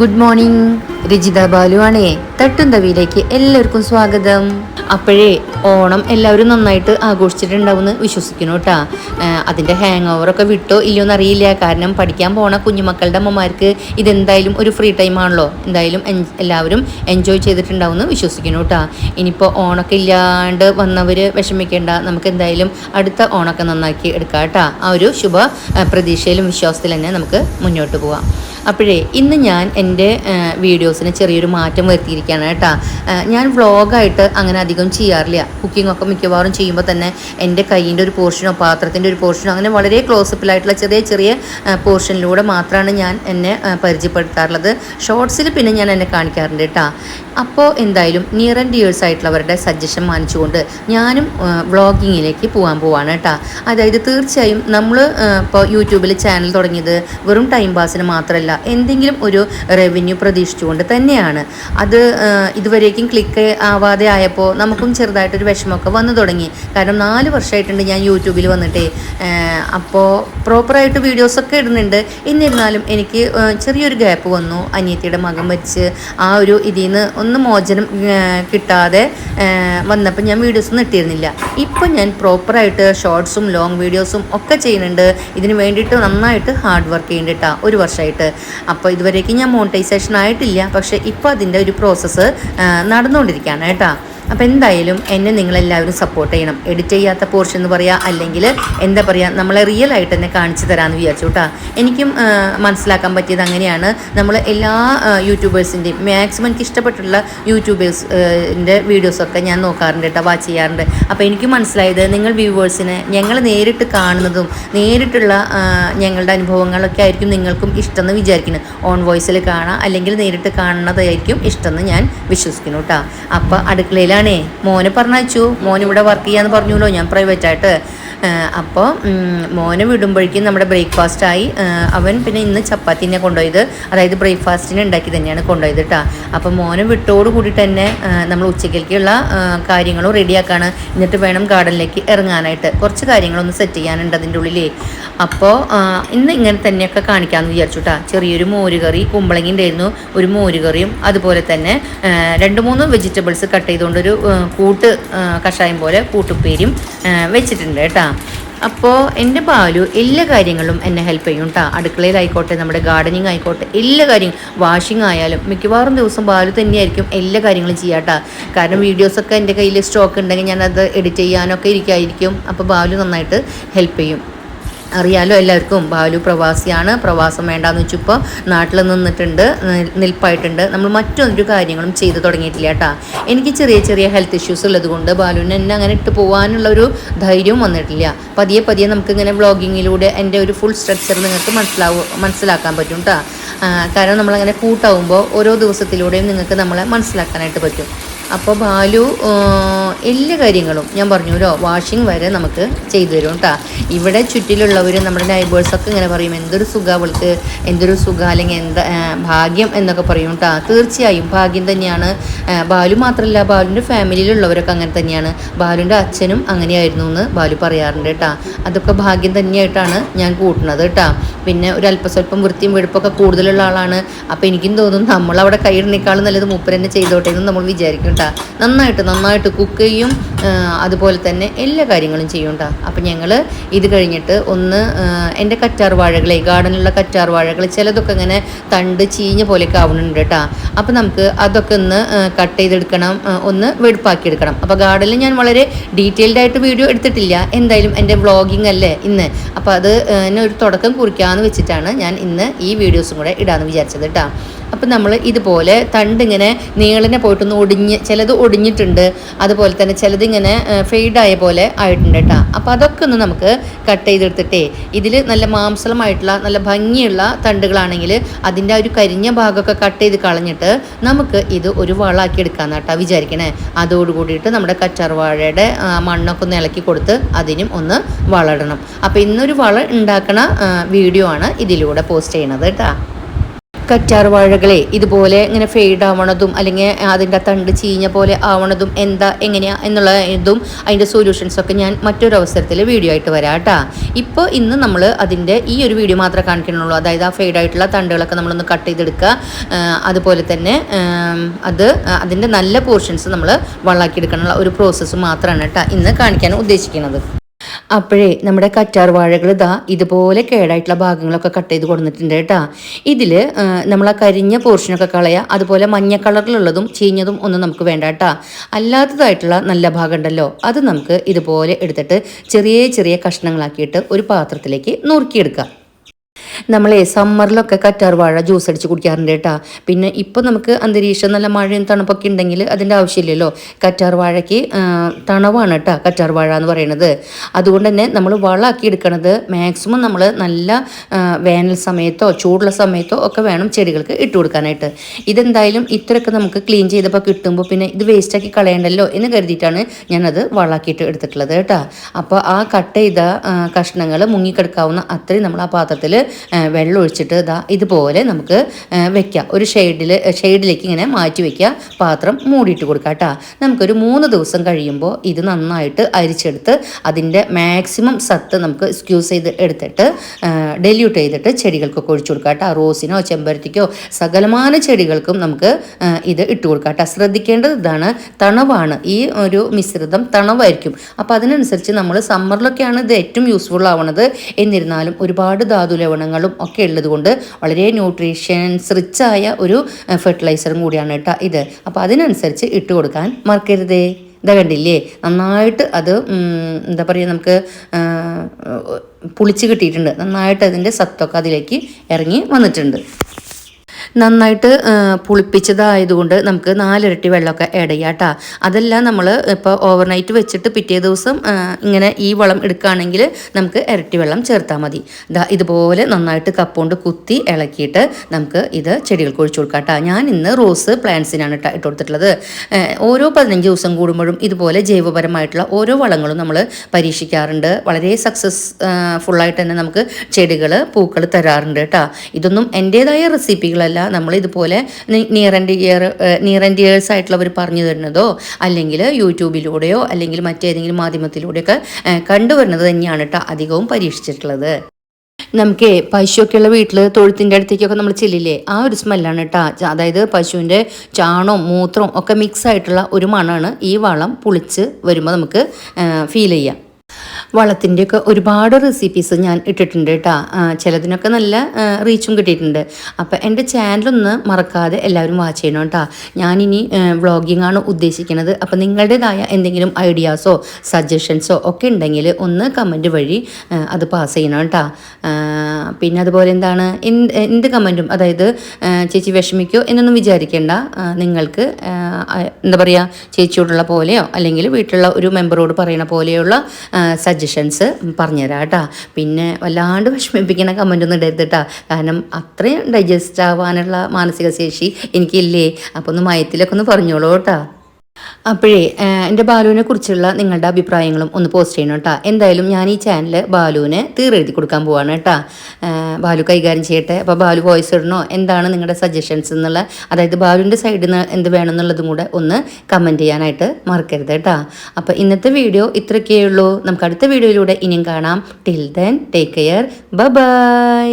Good morning Rajitha Balu ആണേ തട്ടും തവിയിലേക്ക് എല്ലാവർക്കും സ്വാഗതം. അപ്പോഴേ ഓണം എല്ലാവരും നന്നായിട്ട് ആഘോഷിച്ചിട്ടുണ്ടാവുമെന്ന് വിശ്വസിക്കുന്നു കേട്ടാ. അതിന്റെ ഹാങ് ഓവറൊക്കെ വിട്ടോ ഇല്ലയോ എന്നറിയില്ല. കാരണം പഠിക്കാൻ പോണ കുഞ്ഞുമക്കളുടെ അമ്മമാർക്ക് ഇതെന്തായാലും ഒരു ഫ്രീ ടൈം ആണല്ലോ. എന്തായാലും എല്ലാവരും എൻജോയ് ചെയ്തിട്ടുണ്ടാവുമെന്ന് വിശ്വസിക്കുന്നു കേട്ടാ. ഇനിയിപ്പോൾ ഓണൊക്കെ ഇല്ലാണ്ട് വന്നവർ വിഷമിക്കേണ്ട. നമുക്ക് എന്തായാലും അടുത്ത ഓണൊക്കെ നന്നാക്കി എടുക്കാം കേട്ടാ. ആ ഒരു ശുഭ പ്രതീക്ഷയിലും വിശ്വാസത്തിലും തന്നെ നമുക്ക് മുന്നോട്ട് പോവാം. അപ്പോഴേ ഇന്ന് ഞാൻ എന്റെ വീഡിയോസിന് ചെറിയൊരു മാറ്റം വരുത്തിയിരിക്കുകയാണ് കേട്ടോ. ഞാൻ വ്ളോഗായിട്ട് അങ്ങനെ അധികം ചെയ്യാറില്ല. കുക്കിംഗ് ഒക്കെ മിക്കവാറും ചെയ്യുമ്പോൾ തന്നെ എന്റെ കൈയിന്റെ ഒരു പോർഷനോ പാത്രത്തിന്റെ ഒരു പോർഷനോ അങ്ങനെ വളരെ ക്ലോസപ്പിലായിട്ടുള്ള ചെറിയ ചെറിയ പോർഷനിലൂടെ മാത്രമാണ് ഞാൻ എന്നെ പരിചയപ്പെടുത്താറുള്ളത്. ഷോർട്സിൽ പിന്നെ ഞാൻ എന്നെ കാണിക്കാറുണ്ട് കേട്ടോ. അപ്പോൾ എന്തായാലും നിയർ ആൻഡ് ഡിയേഴ്സ് ആയിട്ടുള്ളവരുടെ സജഷൻ മാനിച്ചുകൊണ്ട് ഞാനും വ്ളോഗിങ്ങിലേക്ക് പോകാൻ പോവാണ് കേട്ടോ. അതായത് തീർച്ചയായും നമ്മൾ ഇപ്പോൾ യൂട്യൂബിൽ ചാനൽ തുടങ്ങിയത് വെറും ടൈം പാസിന് മാത്രമല്ല എന്തെങ്കിലും ഒരു റവന്യൂ പ്രതീക്ഷിച്ചുകൊണ്ട് തന്നെയാണ്. അത് ഇതുവരേക്കും ക്ലിക്ക് ആവാതെ ആയപ്പോൾ നമുക്കും ചെറുതായിട്ടൊരു വിഷമമൊക്കെ വന്നു തുടങ്ങി. കാരണം നാല് വർഷമായിട്ടുണ്ട് ഞാൻ യൂട്യൂബിൽ വന്നിട്ടേ. അപ്പോൾ പ്രോപ്പറായിട്ട് വീഡിയോസൊക്കെ ഇടുന്നുണ്ട്. എന്നിരുന്നാലും എനിക്ക് ചെറിയൊരു ഗ്യാപ്പ് വന്നു അനിയത്തിയുടെ മകൻ വെച്ച് ആ ഒരു ഇതിൽ നിന്ന് ഒന്ന് മോചനം കിട്ടാതെ വന്നപ്പോൾ ഞാൻ വീഡിയോസ് ഒന്നും ഇട്ടിരുന്നില്ല. ഇപ്പം ഞാൻ പ്രോപ്പറായിട്ട് ഷോർട്സും ലോങ് വീഡിയോസും ഒക്കെ ചെയ്യുന്നുണ്ട്. ഇതിന് വേണ്ടിയിട്ട് നന്നായിട്ട് ഹാർഡ് വർക്ക് ചെയ്യുന്നുണ്ട് കേട്ടോ ഒരു വർഷമായിട്ട് അപ്പോൾ ഇതുവരേക്കും ഞാൻ മോണിറ്റൈസേഷൻ ആയിട്ടില്ല. പക്ഷേ ഇപ്പോൾ അതിന്റെ ഒരു പ്രോസസ്സ് നടന്നുകൊണ്ടിരിക്കുകയാണ് കേട്ടോ. അപ്പോൾ എന്തായാലും എന്നെ നിങ്ങളെല്ലാവരും സപ്പോർട്ട് ചെയ്യണം. എഡിറ്റ് ചെയ്യാത്ത പോർഷൻ എന്ന് പറയുക അല്ലെങ്കിൽ എന്താ പറയുക നമ്മളെ റിയൽ ആയിട്ട് തന്നെ കാണിച്ചു തരാമെന്ന് വിചാരിച്ചു കേട്ടോ എനിക്കും മനസ്സിലാക്കാൻ പറ്റിയത് അങ്ങനെയാണ്. നമ്മൾ എല്ലാ യൂട്യൂബേഴ്സിന്റെയും മാക്സിമം എനിക്ക് ഇഷ്ടപ്പെട്ടുള്ള യൂട്യൂബേഴ്സിന്റെ വീഡിയോസൊക്കെ ഞാൻ നോക്കാറുണ്ട് കേട്ടോ വാച്ച് ചെയ്യാറുണ്ട്. അപ്പോൾ എനിക്ക് മനസ്സിലായത് നിങ്ങൾ വ്യൂവേഴ്സിനെ ഞങ്ങൾ നേരിട്ട് കാണുന്നതും നേരിട്ടുള്ള ഞങ്ങളുടെ അനുഭവങ്ങളൊക്കെ ആയിരിക്കും നിങ്ങൾക്കും ഇഷ്ടമെന്ന് വിചാരിക്കുന്നത് ഓൺ വോയിസിൽ കാണാം അല്ലെങ്കിൽ നേരിട്ട് കാണുന്നതായിരിക്കും ഇഷ്ടമെന്ന് ഞാൻ വിശ്വസിക്കുന്നു കേട്ടോ അപ്പോൾ അടുക്കളയിലാണേ മോനെ പറഞ്ഞു മോൻ ഇവിടെ വർക്ക് ചെയ്യാന്ന് പറഞ്ഞല്ലോ. ഞാൻ പ്രൈവറ്റ് ആയിട്ട്. അപ്പോൾ മോനെ വിടുമ്പോഴേക്കും നമ്മുടെ ബ്രേക്ക്ഫാസ്റ്റ് ആയി. അവൻ പിന്നെ ഇന്ന് ചപ്പാത്തിനെ കൊണ്ടുപോയത്. അതായത് ബ്രേക്ക്ഫാസ്റ്റിനെ ഉണ്ടാക്കി തന്നെയാണ് കൊണ്ടുപോയത് കേട്ടോ അപ്പോൾ മോനെ വിട്ടോട് കൂടി തന്നെ നമ്മൾ ഉച്ചക്കേക്കുള്ള കാര്യങ്ങളും റെഡിയാക്കാണ് എന്നിട്ട് വേണം ഗാർഡനിലേക്ക് ഇറങ്ങാനായിട്ട്. കുറച്ച് കാര്യങ്ങളൊന്ന് സെറ്റ് ചെയ്യാനുണ്ട് അതിന്റെ ഉള്ളിലേ. അപ്പോൾ ഇന്ന് ഇങ്ങനെ തന്നെയൊക്കെ കാണിക്കാമെന്ന് വിചാരിച്ചു കേട്ടോ ചെറിയൊരു മോരുകറി കുമ്പളങ്ങി ഉണ്ടായിരുന്നു ഒരു മോരുകറിയും അതുപോലെ തന്നെ രണ്ട് മൂന്ന് വെജിറ്റബിൾസ് കട്ട് ചെയ്തുകൊണ്ടൊരു കൂട്ട് കഷായം പോലെ കൂട്ടുപ്പേരും വെച്ചിട്ടുണ്ട് കേട്ടോ. അപ്പോൾ എന്റെ ബാലു എല്ലാ കാര്യങ്ങളും എന്നെ ഹെൽപ്പ് ചെയ്യും കേട്ടോ അടുക്കളയിലായിക്കോട്ടെ നമ്മുടെ ഗാർഡനിങ് ആയിക്കോട്ടെ എല്ലാ കാര്യം വാഷിംഗ് ആയാലും മിക്കവാറും ദിവസം ബാലു തന്നെയായിരിക്കും എല്ലാ കാര്യങ്ങളും ചെയ്യാട്ടോ. കാരണം വീഡിയോസൊക്കെ എന്റെ കയ്യിൽ സ്റ്റോക്ക് ഉണ്ടെങ്കിൽ ഞാനത് എഡിറ്റ് ചെയ്യാനൊക്കെ ഇരിക്കായിരിക്കും. അപ്പോൾ ബാലു നന്നായിട്ട് ഹെൽപ്പ് ചെയ്യും. അറിയാലോ എല്ലാവർക്കും. ബാലു പ്രവാസിയാണ്. പ്രവാസം വേണ്ടാന്ന് വെച്ചിപ്പോൾ നാട്ടിൽ നിന്നിട്ടുണ്ട് നിൽപ്പായിട്ടുണ്ട്. നമ്മൾ മറ്റൊരു കാര്യങ്ങളും ചെയ്തു തുടങ്ങിയിട്ടില്ല കേട്ടോ. എനിക്ക് ചെറിയ ചെറിയ ഹെൽത്ത് ഇഷ്യൂസ് ഉള്ളത് കൊണ്ട് ബാലുവിന് എന്നെ അങ്ങനെ ഇട്ട് പോകാനുള്ള ഒരു ധൈര്യവും വന്നിട്ടില്ല. പതിയെ പതിയെ നമുക്ക് ഇങ്ങനെ വ്ളോഗിങ്ങിലൂടെ എന്റെ ഒരു ഫുൾ സ്ട്രക്ചർ നിങ്ങൾക്ക് മനസ്സിലാവും മനസ്സിലാക്കാൻ പറ്റും കേട്ടോ കാരണം നമ്മളങ്ങനെ കൂട്ടാവുമ്പോൾ ഓരോ ദിവസത്തിലൂടെയും നിങ്ങൾക്ക് നമ്മളെ മനസ്സിലാക്കാനായിട്ട് പറ്റും. അപ്പോൾ ബാലു എല്ലാ കാര്യങ്ങളും ഞാൻ പറഞ്ഞുല്ലോ വാഷിംഗ് വരെ നമുക്ക് ചെയ്തു തരും കേട്ടോ ഇവിടെ ചുറ്റിലുള്ളവർ നമ്മുടെ നൈബേഴ്സൊക്കെ ഇങ്ങനെ പറയും എന്തൊരു സുഖ അവൾക്ക്. എന്തൊരു സുഖ. അല്ലെങ്കിൽ എന്താ ഭാഗ്യം എന്നൊക്കെ പറയും കേട്ടോ തീർച്ചയായും ഭാഗ്യം തന്നെയാണ്. ബാലു മാത്രമല്ല ബാലുവിന്റെ ഫാമിലിയിലുള്ളവരൊക്കെ അങ്ങനെ തന്നെയാണ്. ബാലുവിന്റെ അച്ഛനും അങ്ങനെയായിരുന്നു എന്ന് ബാലു പറയാറുണ്ട് കേട്ടോ അതൊക്കെ ഭാഗ്യം തന്നെയായിട്ടാണ് ഞാൻ കൂട്ടുന്നത് കേട്ടോ പിന്നെ ഒരു അല്പസ്വല്പം വൃത്തിയും വെടുപ്പൊക്കെ കൂടുതലുള്ള ആളാണ്. അപ്പോൾ എനിക്കും തോന്നും നമ്മളവിടെ കൈയിടുന്നേക്കാളും നല്ലത് മൂപ്പരെന്നെ ചെയ്തോട്ടെ എന്ന് നമ്മൾ വിചാരിക്കും കേട്ടോ നന്നായിട്ട് നന്നായിട്ട് കുക്ക് ചെയ്യും. അതുപോലെ തന്നെ എല്ലാ കാര്യങ്ങളും ചെയ്യും കേട്ടോ അപ്പം ഞങ്ങൾ ഇത് കഴിഞ്ഞിട്ട് ഒന്ന് എന്റെ കറ്റാർ വാഴകളെ ഗാർഡനിലുള്ള കറ്റാർ വാഴകൾ ചിലതൊക്കെ ഇങ്ങനെ തണ്ട് ചീഞ്ഞ പോലെയൊക്കെ ആവുന്നുണ്ട് കേട്ടോ അപ്പം നമുക്ക് അതൊക്കെ ഒന്ന് കട്ട് ചെയ്തെടുക്കണം. ഒന്ന് വെടുപ്പാക്കി എടുക്കണം അപ്പോൾ ഗാർഡനിൽ ഞാൻ വളരെ ഡീറ്റെയിൽഡ് ആയിട്ട് വീഡിയോ എടുത്തിട്ടില്ല. എന്തായാലും എന്റെ വ്ളോഗിങ് അല്ലേ ഇന്ന്. അപ്പോൾ അത് എന്നെ ഒരു തുടക്കം കുറിക്കാമെന്ന് വെച്ചിട്ടാണ് ഞാൻ ഇന്ന് ഈ വീഡിയോസും കൂടെ ഇടാമെന്ന് വിചാരിച്ചത് കേട്ടോ അപ്പം നമ്മൾ ഇതുപോലെ തണ്ടിങ്ങനെ നീളനെ പോയിട്ടൊന്ന് ഒടിഞ്ഞ് ചിലത് ഒടിഞ്ഞിട്ടുണ്ട്. അതുപോലെ തന്നെ ചിലതിങ്ങനെ ഫെയ്ഡായ പോലെ ആയിട്ടുണ്ട് കേട്ടോ അപ്പോൾ അതൊക്കെ ഒന്ന് നമുക്ക് കട്ട് ചെയ്തെടുത്തിട്ടേ ഇതിൽ നല്ല മാംസളമായിട്ടുള്ള നല്ല ഭംഗിയുള്ള തണ്ടുകളാണെങ്കിൽ അതിന്റെ ആ ഒരു കരിഞ്ഞ ഭാഗമൊക്കെ കട്ട് ചെയ്ത് കളഞ്ഞിട്ട് നമുക്ക് ഇത് ഒരു വളമാക്കി എടുക്കാമെന്ന് കേട്ടോ വിചാരിക്കണേ. അതോടുകൂടിയിട്ട് നമ്മുടെ കച്ചാർവാഴയുടെ മണ്ണൊക്കെ ഒന്ന് ഇളക്കി കൊടുത്ത് അതിനും ഒന്ന് വളടണം. അപ്പോൾ ഇന്നൊരു വള ഉണ്ടാക്കണ വീഡിയോ ആണ് ഇതിലൂടെ പോസ്റ്റ് ചെയ്യണത് കേട്ടോ കറ്റാർ വാഴകളെ ഇതുപോലെ ഇങ്ങനെ ഫെയ്ഡ് ആവണതും അല്ലെങ്കിൽ അതിന്റെ തണ്ട് ചീഞ്ഞ പോലെ ആവണതും എന്താ എങ്ങനെയാ എന്നുള്ള ഇതും അതിന്റെ സൊല്യൂഷൻസ് ഒക്കെ ഞാൻ മറ്റൊരു അവസരത്തിൽ വീഡിയോ ആയിട്ട് വരാം കേട്ടോ. ഇപ്പോൾ ഇന്ന് നമ്മൾ അതിന്റെ ഈ ഒരു വീഡിയോ മാത്രമേ കാണിക്കണുള്ളൂ അതായത് ആ ഫെയ്ഡ് ആയിട്ടുള്ള തണ്ടുകളൊക്കെ നമ്മളൊന്ന് കട്ട് ചെയ്തെടുക്കുക. അതുപോലെ തന്നെ അത് അതിന്റെ നല്ല പോർഷൻസ് നമ്മൾ വളാക്കിയെടുക്കാനുള്ള ഒരു പ്രോസസ്സ് മാത്രമാണ് കേട്ടോ ഇന്ന് കാണിക്കാൻ ഉദ്ദേശിക്കുന്നത്. അപ്പോഴേ നമ്മുടെ കറ്റാർ വാഴകൾ ഇതാ ഇതുപോലെ കേടായിട്ടുള്ള ഭാഗങ്ങളൊക്കെ കട്ട് ചെയ്ത് കൊടുത്തിട്ടുണ്ട് കേട്ടോ. ഇതിൽ നമ്മൾ ആ കരിഞ്ഞ പോർഷനൊക്കെ കളയുക അതുപോലെ മഞ്ഞ കളറിലുള്ളതും ചീഞ്ഞതും ഒന്നും നമുക്ക് വേണ്ട കേട്ടോ. അല്ലാത്തതായിട്ടുള്ള നല്ല ഭാഗം ഉണ്ടല്ലോ. അത് നമുക്ക് ഇതുപോലെ എടുത്തിട്ട് ചെറിയ ചെറിയ കഷ്ണങ്ങളാക്കിയിട്ട് ഒരു പാത്രത്തിലേക്ക് നുറുക്കിയെടുക്കാം. നമ്മളെ സമ്മറിലൊക്കെ കറ്റാർ വാഴ ജ്യൂസ് അടിച്ച് കുടിക്കാറുണ്ട് കേട്ടാ. പിന്നെ ഇപ്പോൾ നമുക്ക് അന്തരീക്ഷം നല്ല മഴയും തണുപ്പൊക്കെ ഉണ്ടെങ്കിൽ അതിന്റെ ആവശ്യമില്ലല്ലോ. കറ്റാർ വാഴയ്ക്ക് തണവാണ് കേട്ടോ കറ്റാർ വാഴ എന്ന് പറയുന്നത്. അതുകൊണ്ട് തന്നെ നമ്മൾ വളമാക്കി എടുക്കണത് മാക്സിമം നമ്മൾ നല്ല വേനൽ സമയത്തോ ചൂടുള്ള സമയത്തോ ഒക്കെ വേണം ചെടികൾക്ക് ഇട്ട് കൊടുക്കാനായിട്ട്. ഇതെന്തായാലും ഇത്രയൊക്കെ നമുക്ക് ക്ലീൻ ചെയ്തപ്പോൾ കിട്ടുമ്പോൾ പിന്നെ ഇത് വേസ്റ്റാക്കി കളയണ്ടല്ലോ എന്ന് കരുതിയിട്ടാണ് ഞാനത് വളാക്കിയിട്ട് എടുത്തിട്ടുള്ളത് കേട്ടോ. അപ്പോൾ ആ കട്ട് ചെയ്ത കഷ്ണങ്ങൾ മുങ്ങിക്കിടക്കാവുന്ന അത്രയും നമ്മൾ ആ പാത്രത്തിൽ വെള്ളം ഒഴിച്ചിട്ട് ഇതാ ഇതുപോലെ നമുക്ക് വെക്കാം. ഒരു ഷെയ്ഡിൽ ഷെയ്ഡിലേക്ക് ഇങ്ങനെ മാറ്റി വെക്കുക. പാത്രം മൂടിയിട്ട് കൊടുക്കുക കേട്ടോ. നമുക്കൊരു മൂന്ന് ദിവസം കഴിയുമ്പോൾ ഇത് നന്നായിട്ട് അരിച്ചെടുത്ത് അതിന്റെ മാക്സിമം സത്ത് നമുക്ക് സ്ക്യൂസ് ചെയ്ത് എടുത്തിട്ട് ഡെല്യൂട്ട് ചെയ്തിട്ട് ചെടികൾക്കൊക്കെ ഒഴിച്ചു കൊടുക്കുക കേട്ടോ. റോസിനോ ചെമ്പരത്തിക്കോ സകലമാന ചെടികൾക്കും നമുക്ക് ഇത് ഇട്ട് കൊടുക്കുക കേട്ടോ. ശ്രദ്ധിക്കേണ്ടത് ഇതാണ്. തണവാണ്. ഈ ഒരു മിശ്രിതം തണവായിരിക്കും. അപ്പോൾ അതിനനുസരിച്ച് നമ്മൾ സമ്മറിലൊക്കെയാണ് ഇത് ഏറ്റവും യൂസ്ഫുൾ ആവണത്. എന്നിരുന്നാലും ഒരുപാട് ധാതു ലവണങ്ങളും ഒക്കെ ഉള്ളതുകൊണ്ട് വളരെ ന്യൂട്രീഷ്യൻസ് റിച്ചായ ഒരു ഫെർട്ടിലൈസറും കൂടിയാണ് കേട്ടോ ഇത്. അപ്പോൾ അതിനനുസരിച്ച് ഇട്ട് കൊടുക്കാൻ മറക്കരുതേ. ഇതാ കണ്ടില്ലേ? നന്നായിട്ട് അത് എന്താ പറയുക നമുക്ക് പുളിച്ച് കിട്ടിയിട്ടുണ്ട്. നന്നായിട്ട് അതിന്റെ സത്തൊക്കെ അതിലേക്ക് ഇറങ്ങി വന്നിട്ടുണ്ട്. നന്നായിട്ട് പുളിപ്പിച്ചതായതുകൊണ്ട് നമുക്ക് നാലിരട്ടി വെള്ളമൊക്കെ ആഡ് ചെയ്യാം കേട്ടോ അതെല്ലാം നമ്മൾ ഇപ്പോൾ ഓവർനൈറ്റ് വെച്ചിട്ട് പിറ്റേ ദിവസം ഇങ്ങനെ ഈ വളം എടുക്കുകയാണെങ്കിൽ നമുക്ക് ഇരട്ടി വെള്ളം ചേർത്താൽ മതി. ഇതുപോലെ നന്നായിട്ട് കപ്പുകൊണ്ട് കുത്തി ഇളക്കിയിട്ട് നമുക്ക് ഇത് ചെടികൾക്ക് ഒഴിച്ചു കൊടുക്കാം കേട്ടോ ഞാൻ ഇന്ന് റോസ് പ്ലാന്റ്സിനാണ് ഇട്ട് കൊടുത്തിട്ടുള്ളത് ഓരോ പതിനഞ്ച് ദിവസം കൂടുമ്പോഴും ഇതുപോലെ ജൈവപരമായിട്ടുള്ള ഓരോ വളങ്ങളും നമ്മൾ പരീക്ഷിക്കാറുണ്ട്. വളരെ സക്സസ് ഫുള്ളായിട്ട് തന്നെ നമുക്ക് ചെടികൾ പൂക്കൾ തരാറുണ്ട് കേട്ടോ ഇതൊന്നും എന്റേതായ റെസിപ്പികളല്ല നമ്മൾ ഇതുപോലെ near and dear near and dears ആയിട്ടുള്ളവർ പറഞ്ഞു തരുന്നതോ അല്ലെങ്കിൽ യൂട്യൂബിലൂടെയോ അല്ലെങ്കിൽ മറ്റേതെങ്കിലും മാധ്യമത്തിലൂടെയൊക്കെ കണ്ടുവരുന്നത് തന്നെയാണ് കേട്ടോ അധികവും പരീക്ഷിച്ചിട്ടുള്ളത്. നമുക്ക് പശുവൊക്കെയുള്ള വീട്ടിൽ തൊഴുത്തിന്റെ അടുത്തേക്കൊക്കെ നമ്മൾ ചെല്ലില്ലേ ആ ഒരു സ്മെല്ലാണ് കേട്ടോ അതായത് പശുവിന്റെ ചാണവും മൂത്രവും ഒക്കെ മിക്സ് ആയിട്ടുള്ള ഒരു മണമാണ് ഈ വളം പുളിച്ച് വരുമ്പോൾ നമുക്ക് ഫീൽ ചെയ്യാം. വളത്തിന്റെയൊക്കെ ഒരുപാട് റെസിപ്പീസ് ഞാൻ ഇട്ടിട്ടുണ്ട് കേട്ടോ. ചിലതിനൊക്കെ നല്ല റീച്ചും കിട്ടിയിട്ടുണ്ട്. അപ്പോൾ എന്റെ ചാനലൊന്ന് മറക്കാതെ എല്ലാവരും വാച്ച് ചെയ്യണം കേട്ടോ. ഞാനിനി വ്ളോഗിംഗ് ആണ് ഉദ്ദേശിക്കുന്നത്. അപ്പോൾ നിങ്ങളുടേതായ എന്തെങ്കിലും ഐഡിയാസോ സജഷൻസോ ഒക്കെ ഉണ്ടെങ്കിൽ ഒന്ന് കമന്റ് വഴി അത് പാസ് ചെയ്യണം കേട്ടോ. പിന്നെ അതുപോലെ എന്താണ് എന്ത് എന്ത് കമന്റും അതായത് ചേച്ചി വിഷമിക്കോ എന്നൊന്നും വിചാരിക്കേണ്ട. നിങ്ങൾക്ക് എന്താ പറയുക ചേച്ചിയോടുള്ള പോലെയോ അല്ലെങ്കിൽ വീട്ടിലുള്ള ഒരു മെമ്പറോട് പറയണ പോലെയുള്ള സജഷൻസ് പറഞ്ഞുതരാം കേട്ടോ. പിന്നെ വല്ലാണ്ട് വിഷമിപ്പിക്കുന്ന കമന്റ് ഒന്നും ഇടരുത് കേട്ടോ. കാരണം അത്രയും ഡൈജസ്റ്റ് ആവാനുള്ള മാനസിക ശേഷി എനിക്കില്ലേ. അപ്പോൾ ഒന്ന് മയത്തിലൊക്കെ ഒന്ന് പറഞ്ഞോളൂ കേട്ടോ. അപ്പോഴേ എന്റെ ബാലുവിനെ കുറിച്ചുള്ള നിങ്ങളുടെ അഭിപ്രായങ്ങളും ഒന്ന് പോസ്റ്റ് ചെയ്യണം കേട്ടോ. എന്തായാലും ഞാൻ ഈ ചാനൽ ബാലുവിന് തീറെഴുതി കൊടുക്കാൻ പോവാണ് കേട്ടോ. ബാലു കൈകാര്യം ചെയ്യട്ടെ. അപ്പോൾ ബാലു വോയിസ് ഇടണോ? എന്താണ് നിങ്ങളുടെ സജഷൻസ് എന്നുള്ള അതായത് ബാലുവിന്റെ സൈഡിൽ നിന്ന് എന്ത് വേണം എന്നുള്ളതും കൂടെ ഒന്ന് കമന്റ് ചെയ്യാനായിട്ട് മറക്കരുത് കേട്ടോ. അപ്പോൾ ഇന്നത്തെ വീഡിയോ ഇത്രയൊക്കെയേ ഉള്ളൂ. നമുക്ക് അടുത്ത വീഡിയോയിലൂടെ ഇനിയും കാണാം. Till then take care bye